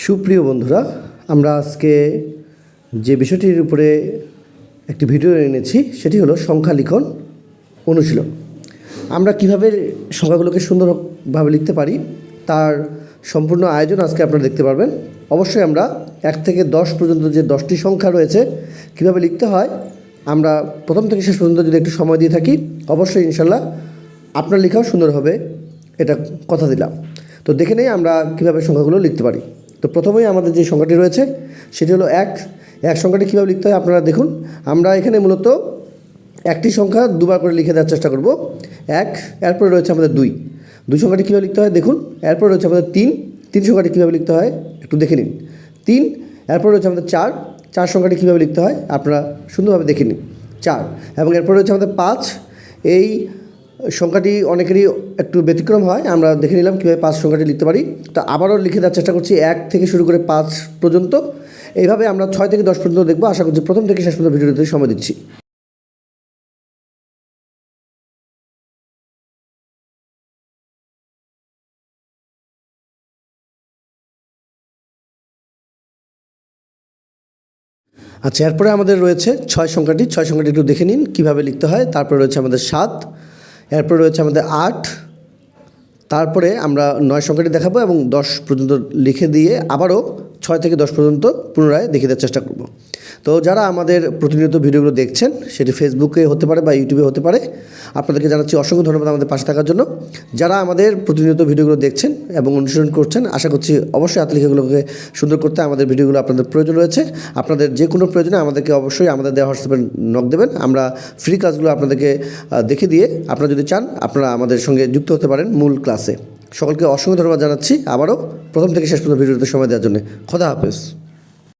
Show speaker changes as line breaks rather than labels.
সুপ্রিয় বন্ধুরা, আমরা আজকে যে বিষয়টির উপরে একটি ভিডিও এনেছি, সেটি হলো সংখ্যা লিখন অনুশীলন। আমরা কীভাবে সংখ্যাগুলোকে সুন্দরভাবে লিখতে পারি, তার সম্পূর্ণ আয়োজন আজকে আপনারা দেখতে পারবেন। অবশ্যই আমরা এক থেকে দশ পর্যন্ত যে দশটি সংখ্যা রয়েছে, কীভাবে লিখতে হয়, আমরা প্রথম থেকে শেষ পর্যন্ত যদি একটু সময় দিয়ে থাকি, অবশ্যই ইনশাল্লাহ আপনার লেখাও সুন্দর হবে, এটা কথা দিলাম। তো দেখে নেই আমরা কীভাবে সংখ্যাগুলো লিখতে পারি। তো প্রথমেই আমাদের যে সংখ্যাটি রয়েছে, সেটি হলো এক। এক সংখ্যাটি কীভাবে লিখতে হয় আপনারা দেখুন। আমরা এখানে মূলত একটি সংখ্যা দুবার করে লিখে দেওয়ার চেষ্টা করব। এক, এরপরে রয়েছে আমাদের দুই। দুই সংখ্যাটি কীভাবে লিখতে হয় দেখুন। এরপরে রয়েছে আমাদের তিন। তিন সংখ্যাটি কীভাবে লিখতে হয় একটু দেখে নিন। তিন, এরপরে রয়েছে আমাদের চার। চার সংখ্যাটি কীভাবে লিখতে হয় আপনারা সুন্দরভাবে দেখে নিন। চার, এবং এরপরে রয়েছে আমাদের পাঁচ। এই সংখ্যাটি অনেকেরই একটু ব্যতিক্রম হয়। আমরা দেখে নিলাম কীভাবে পাঁচ সংখ্যাটি লিখতে পারি। তো আবারও লিখে দেওয়ার চেষ্টা করছি। এক থেকে শুরু করে পাঁচ পর্যন্ত। এইভাবে আমরা ছয় থেকে দশ পর্যন্ত দেখব। আশা করছি প্রথম থেকে শেষ পর্যন্ত ভিডিওতে সময় দিচ্ছি। আচ্ছা এরপরে আমাদের রয়েছে ছয় সংখ্যাটি। ছয় সংখ্যাটি একটু দেখে নিন কীভাবে লিখতে হয়। তারপরে রয়েছে আমাদের সাত। এরপরে রয়েছে আমাদের আট। তারপরে আমরা নয় সংখ্যাটি দেখাবো এবং দশ পর্যন্ত লিখে দিয়ে আবারও ছয় থেকে দশ পর্যন্ত পুনরায় দেখিয়ে দেওয়ার চেষ্টা করব। তো যারা আমাদের প্রতিনিয়ত ভিডিওগুলো দেখছেন, সেটি ফেসবুকে হতে পারে বা ইউটিউবে হতে পারে, আপনাদেরকে জানাচ্ছি অসংখ্য ধন্যবাদ আমাদের পাশে থাকার জন্য। যারা আমাদের প্রতিনিয়ত ভিডিওগুলো দেখছেন এবং অনুসরণ করছেন, আশা করছি অবশ্যই হাতলেখাগুলোকে সুন্দর করতে আমাদের ভিডিওগুলো আপনাদের প্রয়োজন রয়েছে। আপনাদের যে কোনো প্রয়োজনে আমাদেরকে অবশ্যই আমাদের দেওয়া হোয়াটসঅ্যাপে নক দেবেন। আমরা ফ্রি ক্লাসগুলো আপনাদেরকে দেখে দিয়ে আপনারা যদি চান, আপনারা আমাদের সঙ্গে যুক্ত হতে পারেন মূল ক্লাসে সকলকে অসংখ্য ধন্যবাদ জানাচ্ছি। আবারও প্রথম থেকে শেষ পর্যন্ত ভিডিওতে সময় দেওয়ার জন্য। খোদা হাফেজ।